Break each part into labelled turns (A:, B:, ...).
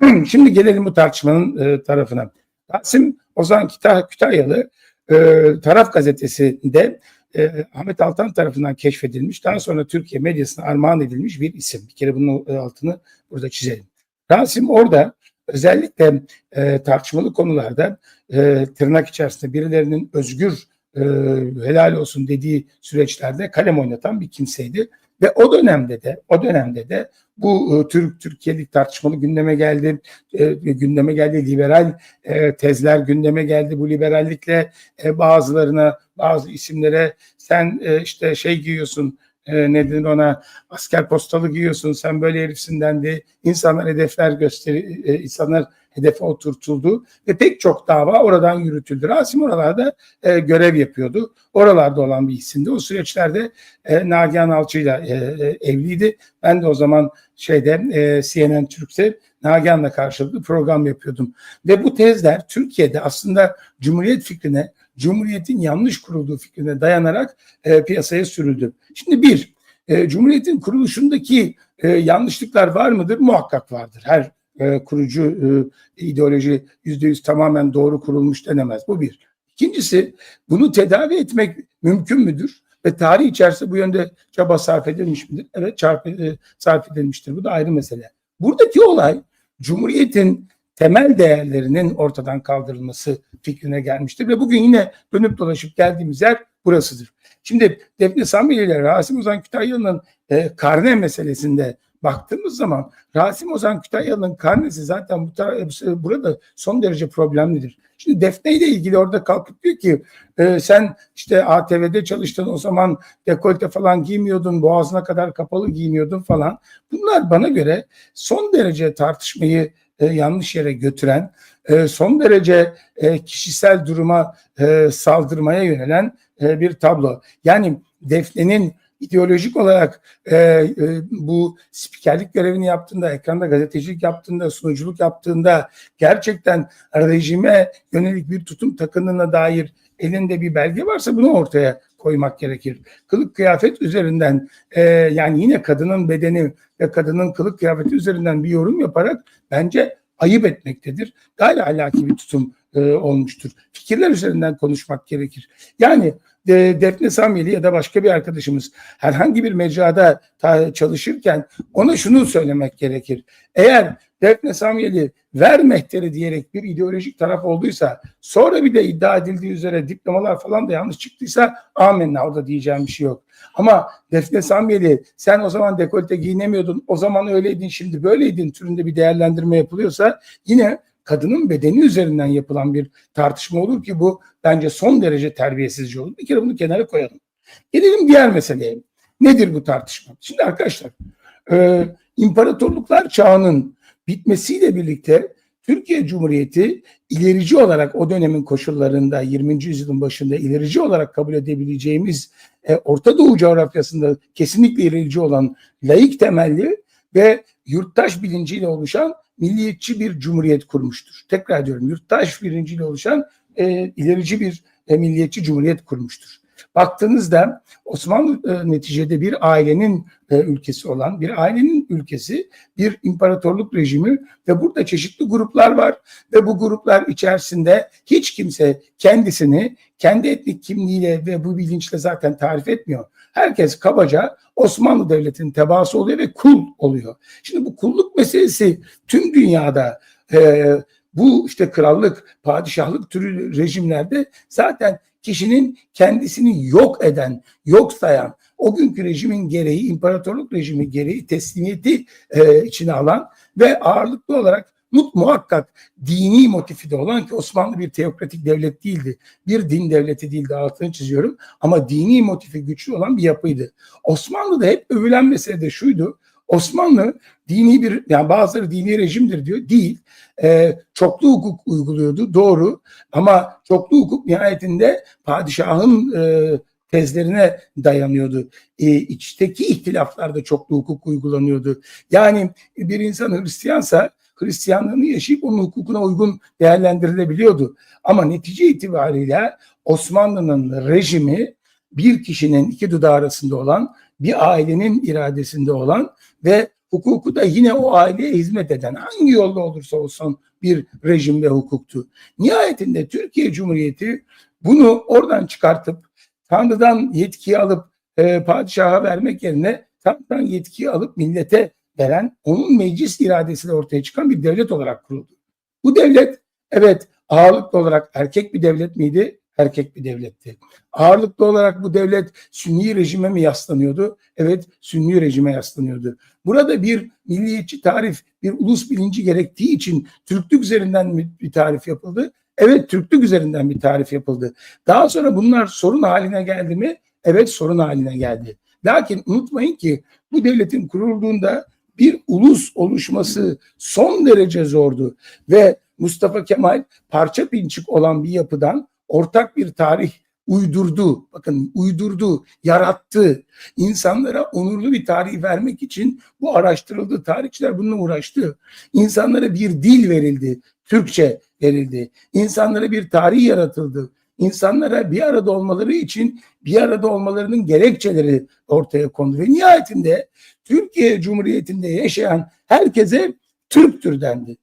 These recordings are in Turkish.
A: Şimdi gelelim bu tartışmanın e, tarafına. Rasim Ozan Kütah- Kütahyalı e, Taraf Gazetesi'nde e, Ahmet Altan tarafından keşfedilmiş, daha sonra Türkiye medyasına armağan edilmiş bir isim. Bir kere bunun e, altını burada çizelim. Rasim orada özellikle e, tartışmalı konularda e, tırnak içerisinde birilerinin özgür e, helal olsun dediği süreçlerde kalem oynatan bir kimseydi. Ve o dönemde de o dönemde de bu e, Türk Türkiye'lik tartışmalı gündeme geldi. E, gündeme geldi liberal e, tezler gündeme geldi. Bu liberallikle e, bazılarına bazı isimlere sen e, işte şey giyiyorsun e, ne denir ona asker postalı giyiyorsun sen böyle herifsin dendi. İnsanlar hedefler gösteri e, insanlar hedefe oturtuldu ve pek çok dava oradan yürütüldü. Rasim oralarda e, görev yapıyordu. Oralarda olan bir isimdi. O süreçlerde e, Nagihan Alçı'yla e, e, evliydi. Ben de o zaman şeyde e, CNN Türk'te Nagihan'la karşılıklı program yapıyordum. Ve bu tezler Türkiye'de aslında Cumhuriyet fikrine, Cumhuriyet'in yanlış kurulduğu fikrine dayanarak e, piyasaya sürüldü. Şimdi bir, e, Cumhuriyet'in kuruluşundaki e, yanlışlıklar var mıdır? Muhakkak vardır. Her e, kurucu e, ideoloji yüzde yüz tamamen doğru kurulmuş denemez. Bu bir. İkincisi bunu tedavi etmek mümkün müdür? Ve tarih içerisinde bu yönde çaba sarf edilmiş midir? Evet çarp, e, sarf edilmiştir. Bu da ayrı mesele. Buradaki olay Cumhuriyet'in temel değerlerinin ortadan kaldırılması fikrine gelmiştir. Ve bugün yine dönüp dolaşıp geldiğimiz yer burasıdır. Şimdi Defne Samyeli ile Rasim Ozan Kütahyalı'nın e, karne meselesinde baktığımız zaman Rasim Ozan Kütahyalı'nın karnesi zaten bu tar- burada son derece problemlidir. Şimdi Defne ile ilgili orada kalkıp diyor ki e, sen işte ATV'de çalıştın o zaman dekolte falan giymiyordun, boğazına kadar kapalı giyiniyordun falan. Bunlar bana göre son derece tartışmayı e, yanlış yere götüren, e, son derece e, kişisel duruma e, saldırmaya yönelen e, bir tablo. Yani Defne'nin ideolojik olarak e, e, bu spikerlik görevini yaptığında, ekranda gazetecilik yaptığında, sunuculuk yaptığında gerçekten rejime yönelik bir tutum takındığına dair elinde bir belge varsa bunu ortaya koymak gerekir. Kılık kıyafet üzerinden e, yani yine kadının bedeni ve kadının kılık kıyafeti üzerinden bir yorum yaparak bence ayıp etmektedir. Gayri ahlaki bir tutum e, olmuştur. Fikirler üzerinden konuşmak gerekir. Yani e, Defne Samyeli ya da başka bir arkadaşımız herhangi bir mecrada çalışırken ona şunu söylemek gerekir. Eğer Defne Samyeli ver mehteri diyerek bir ideolojik taraf olduysa sonra bir de iddia edildiği üzere diplomalar falan da yanlış çıktıysa amenna orada diyeceğim bir şey yok. Ama Defne Samyeli sen o zaman dekolte giyinemiyordun o zaman öyleydin şimdi böyleydin türünde bir değerlendirme yapılıyorsa yine kadının bedeni üzerinden yapılan bir tartışma olur ki bu bence son derece terbiyesizce olur. Bir kere bunu kenara koyalım. Gelelim diğer meseleye. Nedir bu tartışma? Şimdi arkadaşlar e, imparatorluklar çağının bitmesiyle birlikte Türkiye Cumhuriyeti ilerici olarak o dönemin koşullarında 20. yüzyılın başında ilerici olarak kabul edebileceğimiz e, Orta Doğu coğrafyasında kesinlikle ilerici olan laik temelli ve yurttaş bilinciyle oluşan milliyetçi bir cumhuriyet kurmuştur. Tekrar diyorum yurttaş bilinciyle oluşan e, ilerici bir e, milliyetçi cumhuriyet kurmuştur. Baktığınızda Osmanlı e, neticede bir ailenin e, ülkesi olan, bir ailenin ülkesi, bir imparatorluk rejimi ve burada çeşitli gruplar var ve bu gruplar içerisinde hiç kimse kendisini kendi etnik kimliğiyle ve bu bilinçle zaten tarif etmiyor. Herkes kabaca Osmanlı Devleti'nin tebaası oluyor ve kul oluyor. Şimdi bu kulluk meselesi tüm dünyada e, bu işte krallık, padişahlık türü rejimlerde zaten kişinin kendisini yok eden, yok sayan, o günkü rejimin gereği, imparatorluk rejimi gereği teslimiyeti e, içine alan ve ağırlıklı olarak mut muhakkak dini motifi de olan ki Osmanlı bir teokratik devlet değildi. Bir din devleti değildi altını çiziyorum. Ama dini motifi güçlü olan bir yapıydı. Osmanlı'da hep övülen mesele de şuydu. Osmanlı dini bir yani bazıları dini rejimdir diyor. Değil. Ee, çoklu hukuk uyguluyordu. Doğru. Ama çoklu hukuk nihayetinde padişahın e, tezlerine dayanıyordu. E, içteki ihtilaflarda çoklu hukuk uygulanıyordu. Yani bir insan Hristiyansa Hristiyanlığını yaşayıp onun hukukuna uygun değerlendirilebiliyordu. Ama netice itibariyle Osmanlı'nın rejimi bir kişinin iki dudağı arasında olan, bir ailenin iradesinde olan ve hukuku da yine o aileye hizmet eden hangi yolda olursa olsun bir rejim ve hukuktu. Nihayetinde Türkiye Cumhuriyeti bunu oradan çıkartıp Tanrı'dan yetkiyi alıp e, padişaha vermek yerine Tanrı'dan yetkiyi alıp millete veren onun meclis iradesiyle ortaya çıkan bir devlet olarak kuruldu. Bu devlet evet ağırlıklı olarak erkek bir devlet miydi? Erkek bir devletti. Ağırlıklı olarak bu devlet Sünni rejime mi yaslanıyordu? Evet Sünni rejime yaslanıyordu. Burada bir milliyetçi tarif, bir ulus bilinci gerektiği için Türklük üzerinden bir tarif yapıldı. Evet Türklük üzerinden bir tarif yapıldı. Daha sonra bunlar sorun haline geldi mi? Evet sorun haline geldi. Lakin unutmayın ki bu devletin kurulduğunda bir ulus oluşması son derece zordu ve Mustafa Kemal parça pinçik olan bir yapıdan ortak bir tarih uydurdu. Bakın uydurdu, yarattı. İnsanlara onurlu bir tarih vermek için bu araştırıldı. Tarihçiler bununla uğraştı. İnsanlara bir dil verildi. Türkçe verildi. İnsanlara bir tarih yaratıldı. İnsanlara bir arada olmaları için bir arada olmalarının gerekçeleri ortaya kondu. Ve nihayetinde Türkiye Cumhuriyeti'nde yaşayan herkese Türktür dendi.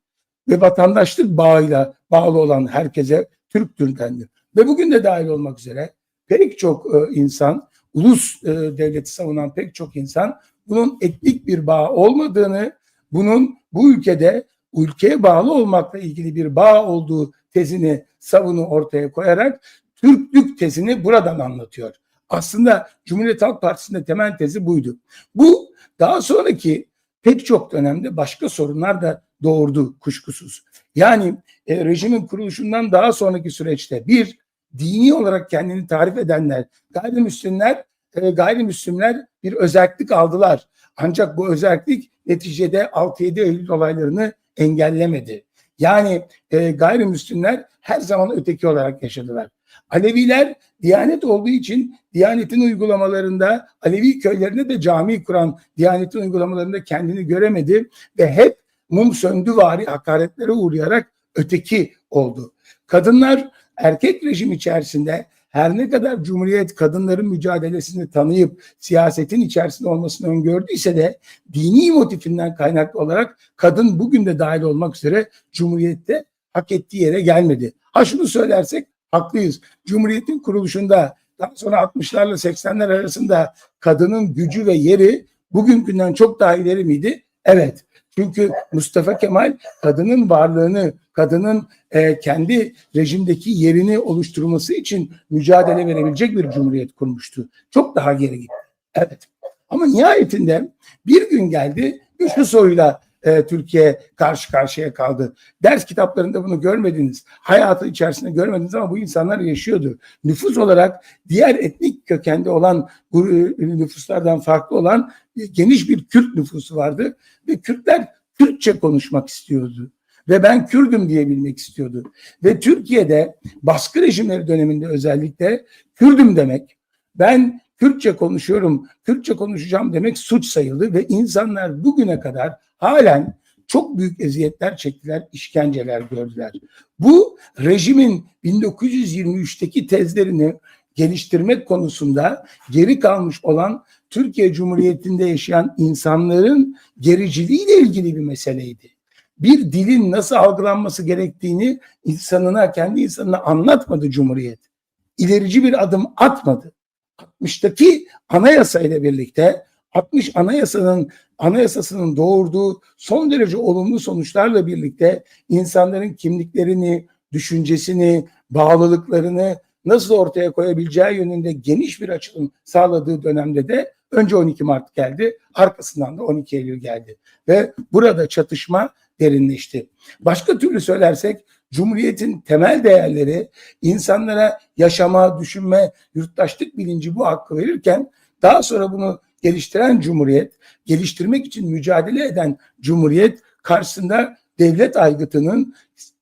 A: Ve vatandaşlık bağıyla bağlı olan herkese Türktür dendi. Ve bugün de dahil olmak üzere pek çok e, insan, ulus e, devleti savunan pek çok insan bunun etnik bir bağ olmadığını, bunun bu ülkede ülkeye bağlı olmakla ilgili bir bağ olduğu tezini savunu ortaya koyarak Türklük tezini buradan anlatıyor. Aslında Cumhuriyet Halk Partisi'nde temel tezi buydu. Bu daha sonraki pek çok dönemde başka sorunlar da doğurdu kuşkusuz. Yani e, rejimin kuruluşundan daha sonraki süreçte bir dini olarak kendini tarif edenler, gayrimüslimler, e, gayrimüslimler bir özellik aldılar. Ancak bu özellik neticede 6-7 Eylül olaylarını engellemedi. Yani e, gayrimüslimler her zaman öteki olarak yaşadılar. Aleviler Diyanet olduğu için Diyanet'in uygulamalarında Alevi köylerine de cami kuran Diyanet'in uygulamalarında kendini göremedi ve hep mum söndü vari hakaretlere uğrayarak öteki oldu. Kadınlar erkek rejim içerisinde her ne kadar Cumhuriyet kadınların mücadelesini tanıyıp siyasetin içerisinde olmasını öngördüyse de dini motifinden kaynaklı olarak kadın bugün de dahil olmak üzere Cumhuriyet'te hak ettiği yere gelmedi. Ha şunu söylersek haklıyız. Cumhuriyet'in kuruluşunda daha sonra 60'larla 80'ler arasında kadının gücü ve yeri bugünkünden çok daha ileri miydi? Evet. Çünkü Mustafa Kemal kadının varlığını, kadının e, kendi rejimdeki yerini oluşturması için mücadele verebilecek bir cumhuriyet kurmuştu. Çok daha geri gitti. Evet. Ama nihayetinde bir gün geldi şu soruyla e, Türkiye karşı karşıya kaldı. Ders kitaplarında bunu görmediniz. Hayatı içerisinde görmediniz ama bu insanlar yaşıyordu. Nüfus olarak diğer etnik kökende olan nüfuslardan farklı olan geniş bir Kürt nüfusu vardı ve Kürtler Kürtçe konuşmak istiyordu ve ben Kürdüm diyebilmek istiyordu. Ve Türkiye'de baskı rejimleri döneminde özellikle Kürdüm demek, ben Kürtçe konuşuyorum, Kürtçe konuşacağım demek suç sayıldı ve insanlar bugüne kadar halen çok büyük eziyetler çektiler, işkenceler gördüler. Bu rejimin 1923'teki tezlerini geliştirmek konusunda geri kalmış olan Türkiye Cumhuriyeti'nde yaşayan insanların gericiliğiyle ilgili bir meseleydi. Bir dilin nasıl algılanması gerektiğini insanına, kendi insanına anlatmadı Cumhuriyet. İlerici bir adım atmadı. 60'taki anayasa ile birlikte 60 anayasanın anayasasının doğurduğu son derece olumlu sonuçlarla birlikte insanların kimliklerini, düşüncesini, bağlılıklarını nasıl ortaya koyabileceği yönünde geniş bir açılım sağladığı dönemde de önce 12 Mart geldi, arkasından da 12 Eylül geldi ve burada çatışma derinleşti. Başka türlü söylersek Cumhuriyetin temel değerleri insanlara yaşama, düşünme, yurttaşlık bilinci bu hakkı verirken daha sonra bunu geliştiren Cumhuriyet, geliştirmek için mücadele eden Cumhuriyet karşısında devlet aygıtının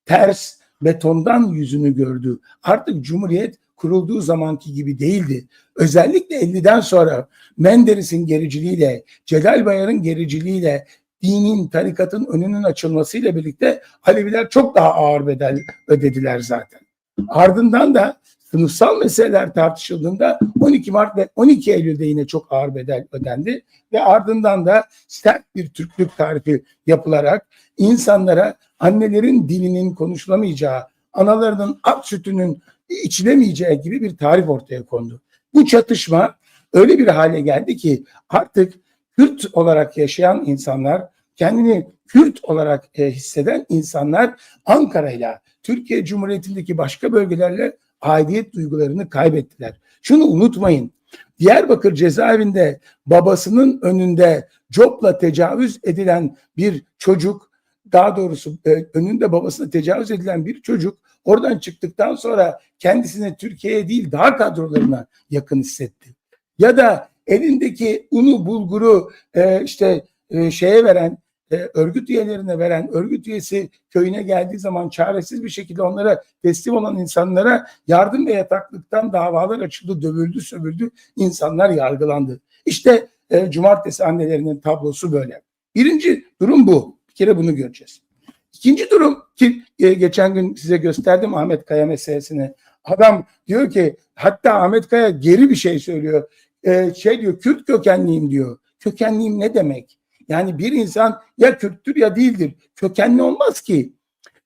A: ters betondan yüzünü gördü. Artık Cumhuriyet kurulduğu zamanki gibi değildi. Özellikle 50'den sonra Menderes'in gericiliğiyle, Celal Bayar'ın gericiliğiyle dinin, tarikatın önünün açılmasıyla birlikte Aleviler çok daha ağır bedel ödediler zaten. Ardından da sınıfsal meseleler tartışıldığında 12 Mart ve 12 Eylül'de yine çok ağır bedel ödendi ve ardından da sert bir Türklük tarifi yapılarak insanlara annelerin dilinin konuşulamayacağı, analarının ak sütünün içilemeyeceği gibi bir tarif ortaya kondu. Bu çatışma öyle bir hale geldi ki artık Kürt olarak yaşayan insanlar, kendini Kürt olarak e, hisseden insanlar Ankara'yla, Türkiye Cumhuriyeti'ndeki başka bölgelerle aidiyet duygularını kaybettiler. Şunu unutmayın. Diyarbakır cezaevinde babasının önünde copla tecavüz edilen bir çocuk, daha doğrusu e, önünde babasına tecavüz edilen bir çocuk oradan çıktıktan sonra kendisine Türkiye'ye değil daha kadrolarına yakın hissetti. Ya da elindeki unu bulguru e, işte e, şeye veren örgüt üyelerine veren örgüt üyesi köyüne geldiği zaman çaresiz bir şekilde onlara teslim olan insanlara yardım ve yataklıktan davalar açıldı, dövüldü, sövüldü, insanlar yargılandı. İşte e, cumartesi annelerinin tablosu böyle. Birinci durum bu. Bir kere bunu göreceğiz. İkinci durum ki e, geçen gün size gösterdim Ahmet Kaya meselesini. Adam diyor ki hatta Ahmet Kaya geri bir şey söylüyor. E, şey diyor Kürt kökenliyim diyor. Kökenliyim ne demek? Yani bir insan ya Kürttür ya değildir. Kökenli olmaz ki.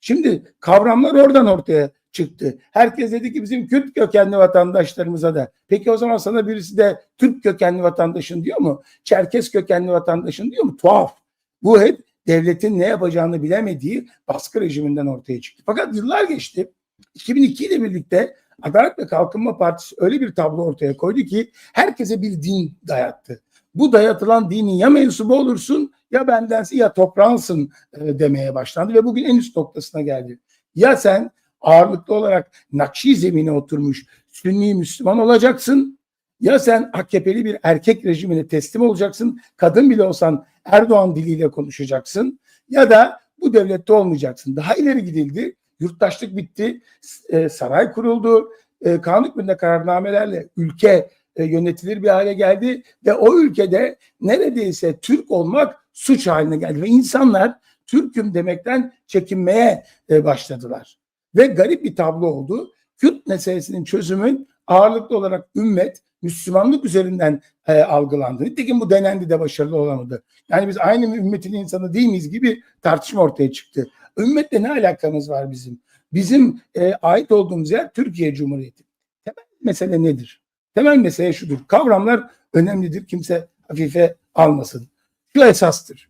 A: Şimdi kavramlar oradan ortaya çıktı. Herkes dedi ki bizim Kürt kökenli vatandaşlarımıza da. Peki o zaman sana birisi de Türk kökenli vatandaşın diyor mu? Çerkes kökenli vatandaşın diyor mu? Tuhaf. Bu hep devletin ne yapacağını bilemediği baskı rejiminden ortaya çıktı. Fakat yıllar geçti. 2002 ile birlikte Adalet ve Kalkınma Partisi öyle bir tablo ortaya koydu ki herkese bir din dayattı. Bu dayatılan dinin ya mensubu olursun ya bendensin ya toprağınsın e, demeye başlandı ve bugün en üst noktasına geldi. Ya sen ağırlıklı olarak Nakşi zemine oturmuş Sünni Müslüman olacaksın ya sen AKP'li bir erkek rejimine teslim olacaksın. Kadın bile olsan Erdoğan diliyle konuşacaksın. Ya da bu devlette olmayacaksın. Daha ileri gidildi. Yurttaşlık bitti. E, saray kuruldu. E, kanun hükmünde kararnamelerle ülke e, yönetilir bir hale geldi. Ve o ülkede neredeyse Türk olmak suç haline geldi. Ve insanlar Türk'üm demekten çekinmeye başladılar. Ve garip bir tablo oldu. Kürt meselesinin çözümün ağırlıklı olarak ümmet, Müslümanlık üzerinden e, algılandı. Nitekim bu denendi de başarılı olamadı. Yani biz aynı ümmetin insanı değil miyiz gibi tartışma ortaya çıktı. Ümmetle ne alakamız var bizim? Bizim e, ait olduğumuz yer Türkiye Cumhuriyeti. Temel mesele nedir? Temel mesele şudur. Kavramlar önemlidir. Kimse hafife almasın. Şu esastır.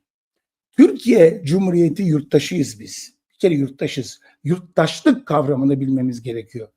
A: Türkiye Cumhuriyeti yurttaşıyız biz. Bir kere yurttaşız. Yurttaşlık kavramını bilmemiz gerekiyor.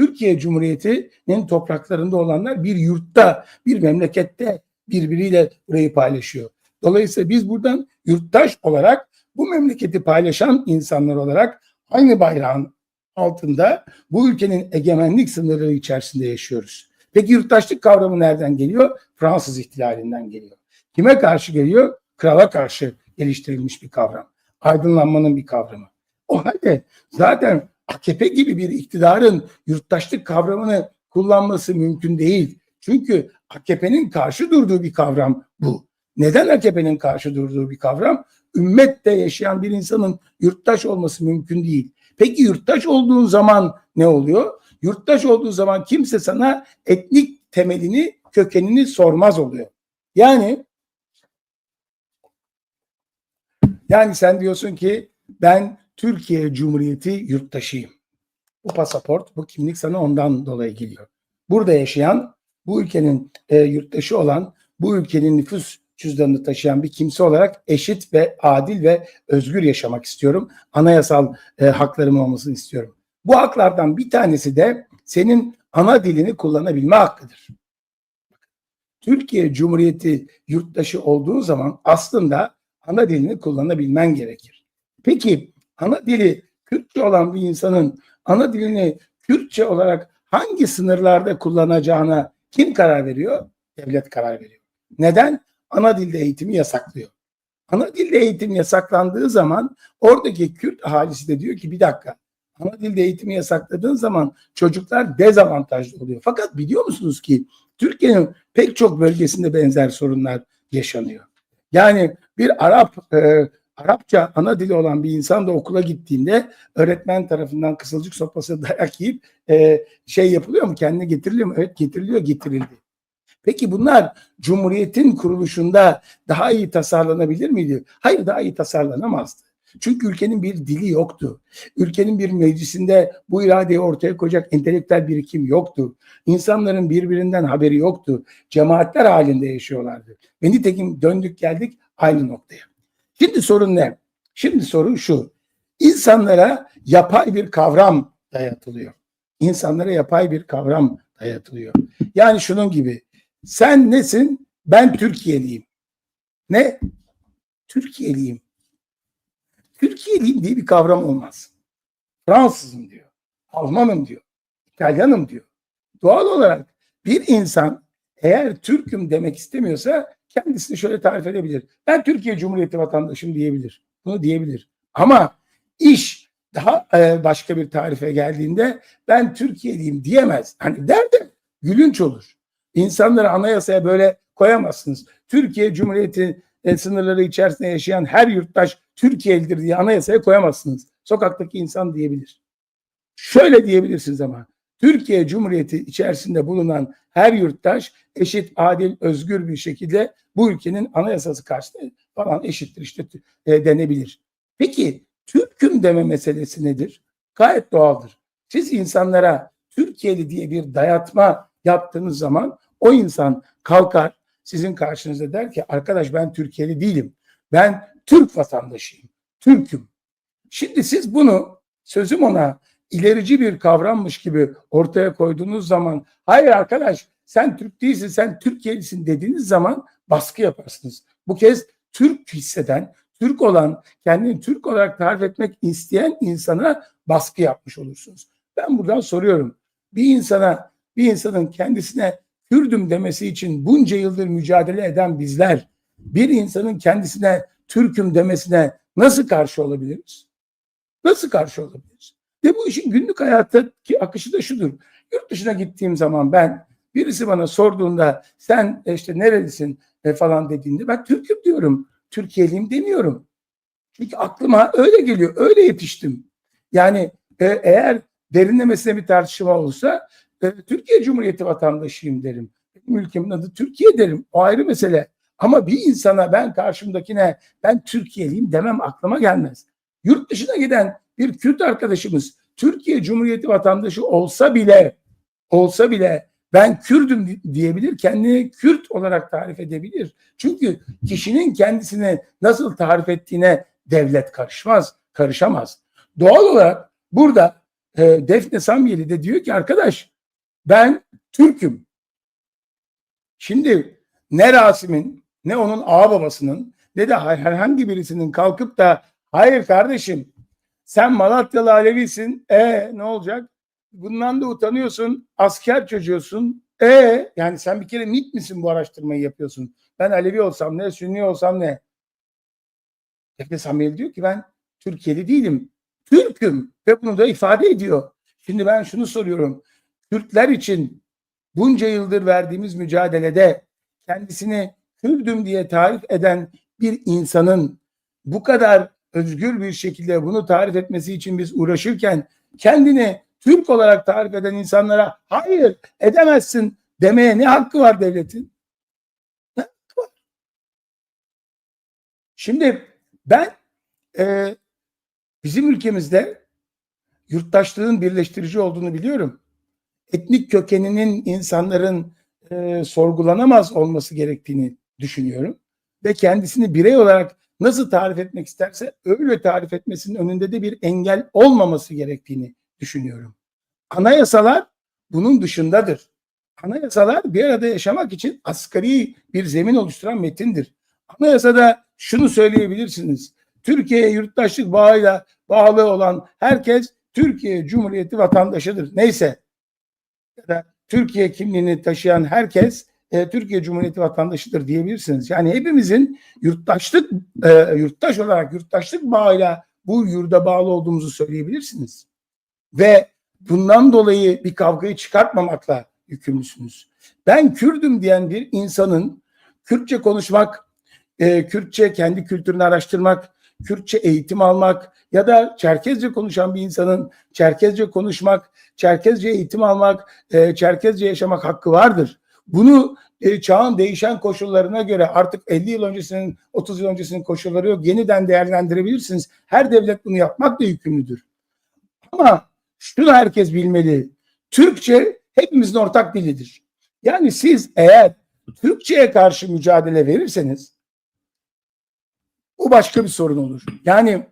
A: Türkiye Cumhuriyeti'nin topraklarında olanlar bir yurtta, bir memlekette birbiriyle burayı paylaşıyor. Dolayısıyla biz buradan yurttaş olarak bu memleketi paylaşan insanlar olarak aynı bayrağın altında bu ülkenin egemenlik sınırları içerisinde yaşıyoruz. Peki yurttaşlık kavramı nereden geliyor? Fransız ihtilalinden geliyor. Kime karşı geliyor? Krala karşı geliştirilmiş bir kavram. Aydınlanmanın bir kavramı. O halde zaten AKP gibi bir iktidarın yurttaşlık kavramını kullanması mümkün değil. Çünkü AKP'nin karşı durduğu bir kavram bu. Neden AKP'nin karşı durduğu bir kavram? Ümmette yaşayan bir insanın yurttaş olması mümkün değil. Peki yurttaş olduğun zaman ne oluyor? Yurttaş olduğu zaman kimse sana etnik temelini, kökenini sormaz oluyor. Yani yani sen diyorsun ki ben Türkiye Cumhuriyeti yurttaşıyım. Bu pasaport, bu kimlik sana ondan dolayı geliyor. Burada yaşayan, bu ülkenin e, yurttaşı olan, bu ülkenin nüfus cüzdanını taşıyan bir kimse olarak eşit ve adil ve özgür yaşamak istiyorum. Anayasal e, haklarım olmasını istiyorum. Bu haklardan bir tanesi de senin ana dilini kullanabilme hakkıdır. Türkiye Cumhuriyeti yurttaşı olduğu zaman aslında ana dilini kullanabilmen gerekir. Peki ana dili Kürtçe olan bir insanın ana dilini Kürtçe olarak hangi sınırlarda kullanacağına kim karar veriyor? Devlet karar veriyor. Neden? Ana dilde eğitimi yasaklıyor. Ana dilde eğitim yasaklandığı zaman oradaki Kürt ahalisi de diyor ki bir dakika ana dilde eğitimi yasakladığın zaman çocuklar dezavantajlı oluyor. Fakat biliyor musunuz ki Türkiye'nin pek çok bölgesinde benzer sorunlar yaşanıyor. Yani bir Arap e, Arapça ana dili olan bir insan da okula gittiğinde öğretmen tarafından kısılcık sopası dayak yiyip e, şey yapılıyor mu? Kendine getiriliyor mu? Evet getiriliyor, getirildi. Peki bunlar Cumhuriyet'in kuruluşunda daha iyi tasarlanabilir miydi? Hayır daha iyi tasarlanamazdı. Çünkü ülkenin bir dili yoktu. Ülkenin bir meclisinde bu iradeyi ortaya koyacak entelektüel birikim yoktu. İnsanların birbirinden haberi yoktu. Cemaatler halinde yaşıyorlardı. Ve nitekim döndük geldik aynı noktaya. Şimdi sorun ne? Şimdi sorun şu. İnsanlara yapay bir kavram dayatılıyor. İnsanlara yapay bir kavram dayatılıyor. Yani şunun gibi. Sen nesin? Ben Türkiye'liyim. Ne? Türkiye'liyim. Türkiye'liyim diye bir kavram olmaz. Fransızım diyor. Almanım diyor. İtalyanım diyor. Doğal olarak bir insan eğer Türk'üm demek istemiyorsa kendisini şöyle tarif edebilir. Ben Türkiye Cumhuriyeti vatandaşım diyebilir. Bunu diyebilir. Ama iş daha e, başka bir tarife geldiğinde ben Türkiye'liyim diyemez. Hani der de gülünç olur. İnsanları anayasaya böyle koyamazsınız. Türkiye Cumhuriyeti e, sınırları içerisinde yaşayan her yurttaş Türkiye'lidir diye anayasaya koyamazsınız. Sokaktaki insan diyebilir. Şöyle diyebilirsiniz ama Türkiye Cumhuriyeti içerisinde bulunan her yurttaş eşit, adil, özgür bir şekilde bu ülkenin anayasası karşısında falan eşittir işte e, denebilir. Peki Türk'üm deme meselesi nedir? Gayet doğaldır. Siz insanlara Türkiye'li diye bir dayatma yaptığınız zaman o insan kalkar sizin karşınızda der ki arkadaş ben Türkiye'li değilim. Ben Türk vatandaşıyım. Türk'üm. Şimdi siz bunu sözüm ona ilerici bir kavrammış gibi ortaya koyduğunuz zaman hayır arkadaş sen Türk değilsin sen Türkiye'lisin dediğiniz zaman baskı yaparsınız. Bu kez Türk hisseden, Türk olan, kendini Türk olarak tarif etmek isteyen insana baskı yapmış olursunuz. Ben buradan soruyorum. Bir insana, bir insanın kendisine Kürdüm demesi için bunca yıldır mücadele eden bizler bir insanın kendisine Türk'üm demesine nasıl karşı olabiliriz? Nasıl karşı olabiliriz? Ve bu işin günlük hayattaki akışı da şudur. Yurt dışına gittiğim zaman ben birisi bana sorduğunda sen işte nerelisin e, falan dediğinde ben Türk'üm diyorum. Türkiye'liyim demiyorum. Çünkü aklıma öyle geliyor. Öyle yetiştim. Yani e, eğer derinlemesine bir tartışma olursa e, Türkiye Cumhuriyeti vatandaşıyım derim. Benim ülkemin adı Türkiye derim. O ayrı mesele. Ama bir insana ben karşımdakine ben Türkiye'liyim demem aklıma gelmez. Yurt dışına giden bir Kürt arkadaşımız Türkiye Cumhuriyeti vatandaşı olsa bile olsa bile ben Kürdüm diyebilir, kendini Kürt olarak tarif edebilir. Çünkü kişinin kendisini nasıl tarif ettiğine devlet karışmaz, karışamaz. Doğal olarak burada e, Defne Samyeli de diyor ki arkadaş ben Türk'üm. Şimdi ne Rasim'in ne onun ağababasının ne de herhangi birisinin kalkıp da hayır kardeşim sen Malatyalı Alevisin. E ne olacak? Bundan da utanıyorsun. Asker çocuğusun. E yani sen bir kere MİT misin bu araştırmayı yapıyorsun? Ben Alevi olsam ne, Sünni olsam ne? Defne Samyeli diyor ki ben Türkiye'li değilim. Türk'üm ve bunu da ifade ediyor. Şimdi ben şunu soruyorum. Kürtler için bunca yıldır verdiğimiz mücadelede kendisini Kürdüm diye tarif eden bir insanın bu kadar özgür bir şekilde bunu tarif etmesi için biz uğraşırken kendini Türk olarak tarif eden insanlara hayır edemezsin demeye ne hakkı var devletin? Şimdi ben e, bizim ülkemizde yurttaşlığın birleştirici olduğunu biliyorum. Etnik kökeninin insanların e, sorgulanamaz olması gerektiğini düşünüyorum. Ve kendisini birey olarak nasıl tarif etmek isterse öyle tarif etmesinin önünde de bir engel olmaması gerektiğini düşünüyorum. Anayasalar bunun dışındadır. Anayasalar bir arada yaşamak için asgari bir zemin oluşturan metindir. Anayasada şunu söyleyebilirsiniz. Türkiye'ye yurttaşlık bağıyla bağlı olan herkes Türkiye Cumhuriyeti vatandaşıdır. Neyse ya da Türkiye kimliğini taşıyan herkes e, Türkiye Cumhuriyeti vatandaşıdır diyebilirsiniz. Yani hepimizin yurttaşlık e, yurttaş olarak yurttaşlık bağıyla bu yurda bağlı olduğumuzu söyleyebilirsiniz. Ve bundan dolayı bir kavgayı çıkartmamakla yükümlüsünüz. Ben Kürdüm diyen bir insanın Kürtçe konuşmak, e, Kürtçe kendi kültürünü araştırmak, Kürtçe eğitim almak ya da Çerkezce konuşan bir insanın Çerkezce konuşmak, Çerkezce eğitim almak, e, Çerkezce yaşamak hakkı vardır. Bunu e, çağın değişen koşullarına göre artık 50 yıl öncesinin 30 yıl öncesinin koşulları yok. Yeniden değerlendirebilirsiniz. Her devlet bunu yapmakla yükümlüdür. Ama şunu herkes bilmeli. Türkçe hepimizin ortak dilidir. Yani siz eğer Türkçe'ye karşı mücadele verirseniz bu başka bir sorun olur. Yani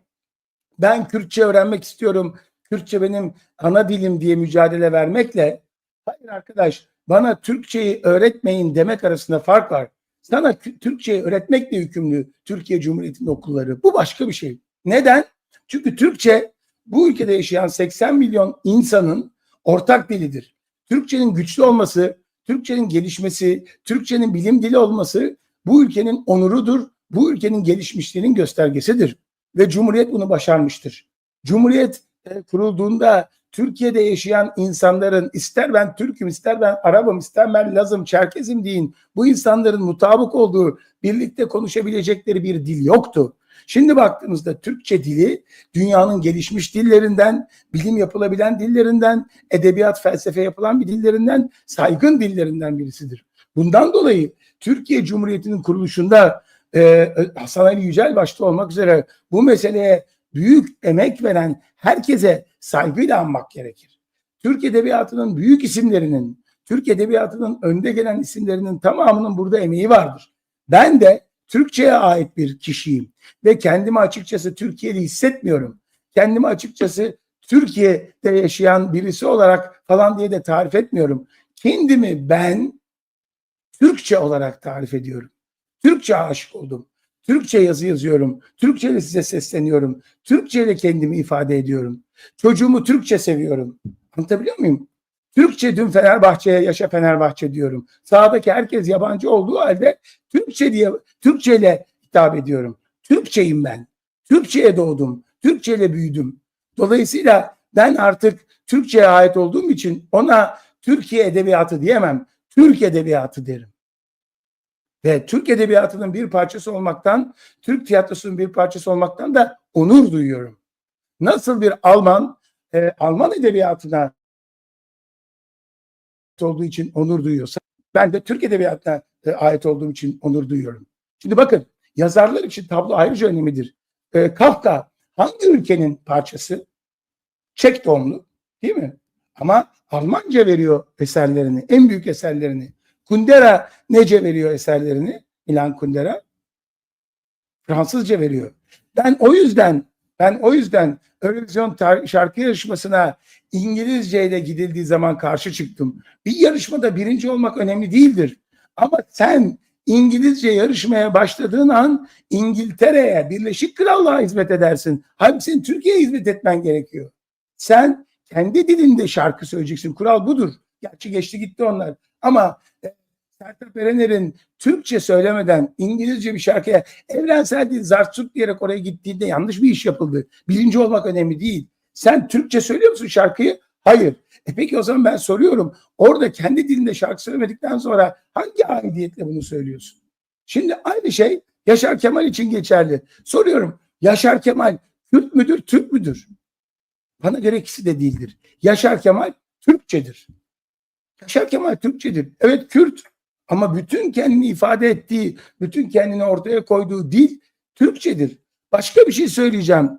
A: ben Kürtçe öğrenmek istiyorum. Kürtçe benim ana dilim diye mücadele vermekle hayır arkadaş bana Türkçeyi öğretmeyin demek arasında fark var. Sana Türkçeyi öğretmekle yükümlü Türkiye Cumhuriyeti'nin okulları. Bu başka bir şey. Neden? Çünkü Türkçe bu ülkede yaşayan 80 milyon insanın ortak dilidir. Türkçenin güçlü olması, Türkçenin gelişmesi, Türkçenin bilim dili olması bu ülkenin onurudur. Bu ülkenin gelişmişliğinin göstergesidir. Ve Cumhuriyet bunu başarmıştır. Cumhuriyet e, kurulduğunda Türkiye'de yaşayan insanların ister ben Türk'üm, ister ben Arap'ım, ister ben Laz'ım, Çerkez'im deyin. Bu insanların mutabık olduğu, birlikte konuşabilecekleri bir dil yoktu. Şimdi baktığımızda Türkçe dili dünyanın gelişmiş dillerinden, bilim yapılabilen dillerinden, edebiyat, felsefe yapılan bir dillerinden, saygın dillerinden birisidir. Bundan dolayı Türkiye Cumhuriyeti'nin kuruluşunda e, Hasan Ali Yücel başta olmak üzere bu meseleye büyük emek veren herkese saygıyla anmak gerekir. Türk Edebiyatı'nın büyük isimlerinin, Türk Edebiyatı'nın önde gelen isimlerinin tamamının burada emeği vardır. Ben de Türkçe'ye ait bir kişiyim ve kendimi açıkçası Türkiye'li hissetmiyorum. Kendimi açıkçası Türkiye'de yaşayan birisi olarak falan diye de tarif etmiyorum. Kendimi ben Türkçe olarak tarif ediyorum. Türkçe aşık oldum. Türkçe yazı yazıyorum. Türkçe ile size sesleniyorum. Türkçe ile kendimi ifade ediyorum. Çocuğumu Türkçe seviyorum. Anlatabiliyor muyum? Türkçe dün Fenerbahçe'ye yaşa Fenerbahçe diyorum. Sahadaki herkes yabancı olduğu halde Türkçe diye Türkçe ile hitap ediyorum. Türkçeyim ben. Türkçe'ye doğdum. Türkçe ile büyüdüm. Dolayısıyla ben artık Türkçe'ye ait olduğum için ona Türkiye edebiyatı diyemem. Türk edebiyatı derim. Ve Türk edebiyatının bir parçası olmaktan, Türk tiyatrosunun bir parçası olmaktan da onur duyuyorum. Nasıl bir Alman, e, Alman edebiyatına olduğu için onur duyuyorsa, ben de Türk edebiyatına e, ait olduğum için onur duyuyorum. Şimdi bakın, yazarlar için tablo ayrıca önemlidir. E, Kafka hangi ülkenin parçası? Çek doğumlu, değil mi? Ama Almanca veriyor eserlerini, en büyük eserlerini. Kundera nece veriyor eserlerini? Milan Kundera. Fransızca veriyor. Ben o yüzden ben o yüzden Eurovision şarkı yarışmasına İngilizce ile gidildiği zaman karşı çıktım. Bir yarışmada birinci olmak önemli değildir. Ama sen İngilizce yarışmaya başladığın an İngiltere'ye, Birleşik Krallığa hizmet edersin. Halbuki senin Türkiye'ye hizmet etmen gerekiyor. Sen kendi dilinde şarkı söyleyeceksin. Kural budur. Gerçi geçti gitti onlar. Ama e, Sertab Erener'in Türkçe söylemeden İngilizce bir şarkıya evrensel değil zartsurt diyerek oraya gittiğinde yanlış bir iş yapıldı. Birinci olmak önemli değil. Sen Türkçe söylüyor musun şarkıyı? Hayır. E peki o zaman ben soruyorum. Orada kendi dilinde şarkı söylemedikten sonra hangi aidiyetle bunu söylüyorsun? Şimdi aynı şey Yaşar Kemal için geçerli. Soruyorum. Yaşar Kemal Kürt müdür, Türk müdür? Bana göre ikisi de değildir. Yaşar Kemal Türkçedir. Yaşar Kemal Türkçedir. Evet Kürt ama bütün kendini ifade ettiği, bütün kendini ortaya koyduğu dil Türkçedir. Başka bir şey söyleyeceğim.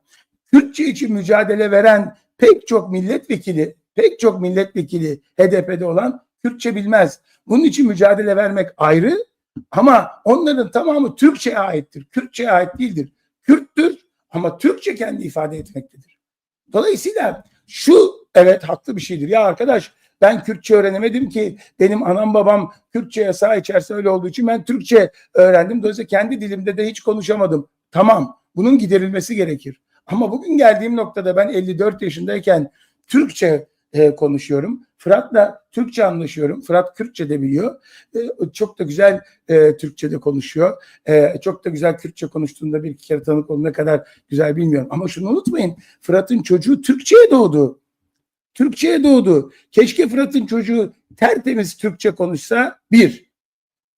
A: Kürtçe için mücadele veren pek çok milletvekili, pek çok milletvekili HDP'de olan Kürtçe bilmez. Bunun için mücadele vermek ayrı ama onların tamamı Türkçe'ye aittir. Kürtçe'ye ait değildir. Kürttür ama Türkçe kendi ifade etmektedir. Dolayısıyla şu evet haklı bir şeydir. Ya arkadaş ben Kürtçe öğrenemedim ki benim anam babam Kürtçe yasağı içerisinde öyle olduğu için ben Türkçe öğrendim. Dolayısıyla kendi dilimde de hiç konuşamadım. Tamam bunun giderilmesi gerekir. Ama bugün geldiğim noktada ben 54 yaşındayken Türkçe e, konuşuyorum. Fırat'la Türkçe anlaşıyorum. Fırat Kürtçe de biliyor. E, çok da güzel e, Türkçe de konuşuyor. E, çok da güzel Kürtçe konuştuğunda bir iki kere tanık oldu ne kadar güzel bilmiyorum. Ama şunu unutmayın. Fırat'ın çocuğu Türkçe'ye doğdu. Türkçe'ye doğdu. Keşke Fırat'ın çocuğu tertemiz Türkçe konuşsa bir.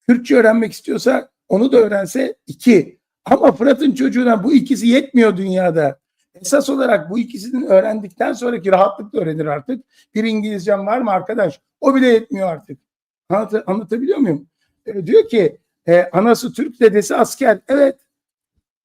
A: Kürtçe öğrenmek istiyorsa onu da öğrense iki. Ama Fırat'ın çocuğuna bu ikisi yetmiyor dünyada. Esas olarak bu ikisinin öğrendikten sonraki rahatlıkla öğrenir artık. Bir İngilizcem var mı arkadaş? O bile yetmiyor artık. Anlat, anlatabiliyor muyum? E, diyor ki e, anası Türk dedesi asker. Evet.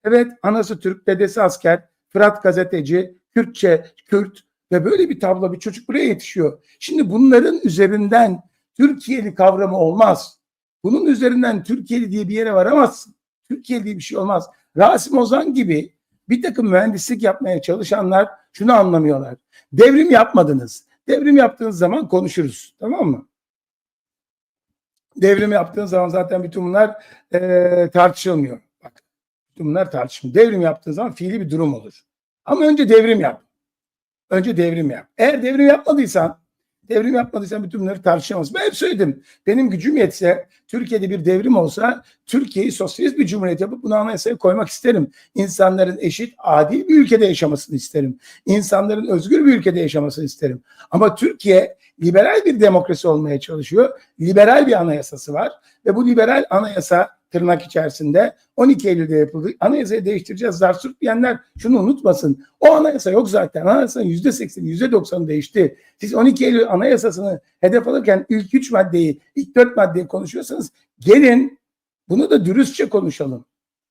A: Evet anası Türk dedesi asker. Fırat gazeteci, Kürtçe, Kürt ve böyle bir tablo bir çocuk buraya yetişiyor. Şimdi bunların üzerinden Türkiye'li kavramı olmaz. Bunun üzerinden Türkiye'li diye bir yere varamazsın. Türkiye diye bir şey olmaz. Rasim Ozan gibi bir takım mühendislik yapmaya çalışanlar şunu anlamıyorlar. Devrim yapmadınız. Devrim yaptığınız zaman konuşuruz. Tamam mı? Devrim yaptığınız zaman zaten bütün bunlar e, tartışılmıyor. Bak, bütün bunlar tartışılmıyor. Devrim yaptığınız zaman fiili bir durum olur. Ama önce devrim yap. Önce devrim yap. Eğer devrim yapmadıysan devrim yapmadıysan bütün bunları tartışamazsın. Ben hep söyledim. Benim gücüm yetse Türkiye'de bir devrim olsa Türkiye'yi sosyalist bir cumhuriyet yapıp bunu anayasaya koymak isterim. İnsanların eşit, adil bir ülkede yaşamasını isterim. İnsanların özgür bir ülkede yaşamasını isterim. Ama Türkiye liberal bir demokrasi olmaya çalışıyor. Liberal bir anayasası var ve bu liberal anayasa tırnak içerisinde 12 Eylül'de yapıldı. Anayasayı değiştireceğiz. Zarsurt diyenler şunu unutmasın. O anayasa yok zaten. Anayasanın %80'i %90'ı değişti. Siz 12 Eylül anayasasını hedef alırken ilk 3 maddeyi, ilk 4 maddeyi konuşuyorsanız gelin bunu da dürüstçe konuşalım.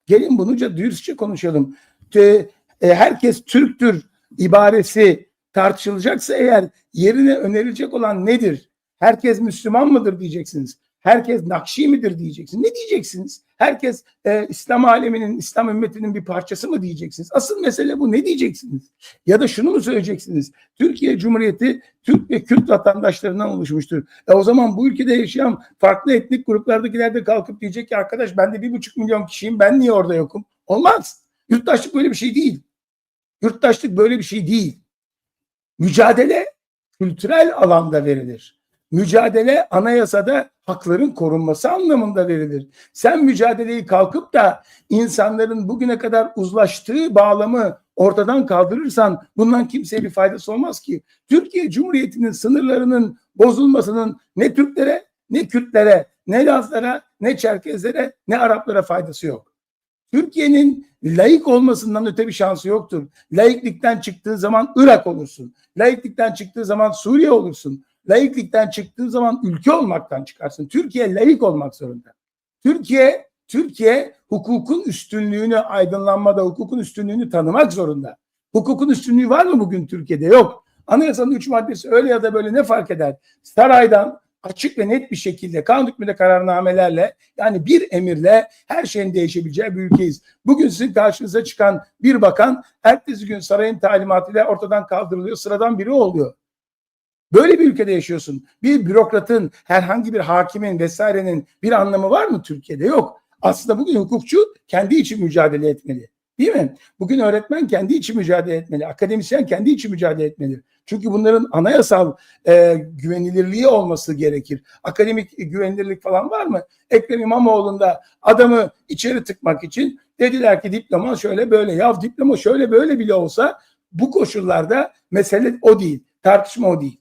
A: Gelin bunu da dürüstçe konuşalım. E, herkes Türktür ibaresi tartışılacaksa eğer yerine önerilecek olan nedir? Herkes Müslüman mıdır diyeceksiniz. Herkes Nakşi midir diyeceksiniz. Ne diyeceksiniz? Herkes e, İslam aleminin, İslam ümmetinin bir parçası mı diyeceksiniz? Asıl mesele bu. Ne diyeceksiniz? Ya da şunu mu söyleyeceksiniz? Türkiye Cumhuriyeti Türk ve Kürt vatandaşlarından oluşmuştur. E o zaman bu ülkede yaşayan farklı etnik gruplardakiler de kalkıp diyecek ki arkadaş ben de bir buçuk milyon kişiyim ben niye orada yokum? Olmaz. Yurttaşlık böyle bir şey değil. Yurttaşlık böyle bir şey değil. Mücadele kültürel alanda verilir. Mücadele anayasada hakların korunması anlamında verilir. Sen mücadeleyi kalkıp da insanların bugüne kadar uzlaştığı bağlamı ortadan kaldırırsan bundan kimseye bir faydası olmaz ki. Türkiye Cumhuriyeti'nin sınırlarının bozulmasının ne Türklere ne Kürtlere ne Lazlara ne Çerkezlere ne Araplara faydası yok. Türkiye'nin laik olmasından öte bir şansı yoktur. Laiklikten çıktığı zaman Irak olursun. Laiklikten çıktığı zaman Suriye olursun. Laiklikten çıktığı zaman ülke olmaktan çıkarsın. Türkiye laik olmak zorunda. Türkiye Türkiye hukukun üstünlüğünü aydınlanmada hukukun üstünlüğünü tanımak zorunda. Hukukun üstünlüğü var mı bugün Türkiye'de? Yok. Anayasanın üç maddesi öyle ya da böyle ne fark eder? Saraydan açık ve net bir şekilde kanun hükmünde kararnamelerle yani bir emirle her şeyin değişebileceği bir ülkeyiz. Bugün sizin karşınıza çıkan bir bakan ertesi gün sarayın talimatıyla ortadan kaldırılıyor. Sıradan biri oluyor. Böyle bir ülkede yaşıyorsun. Bir bürokratın, herhangi bir hakimin vesairenin bir anlamı var mı Türkiye'de? Yok. Aslında bugün hukukçu kendi için mücadele etmeli. Değil mi? Bugün öğretmen kendi için mücadele etmeli. Akademisyen kendi için mücadele etmeli. Çünkü bunların anayasal e, güvenilirliği olması gerekir. Akademik güvenilirlik falan var mı? Ekrem İmamoğlu'nda adamı içeri tıkmak için dediler ki diploma şöyle böyle. Ya diploma şöyle böyle bile olsa bu koşullarda mesele o değil. Tartışma o değil.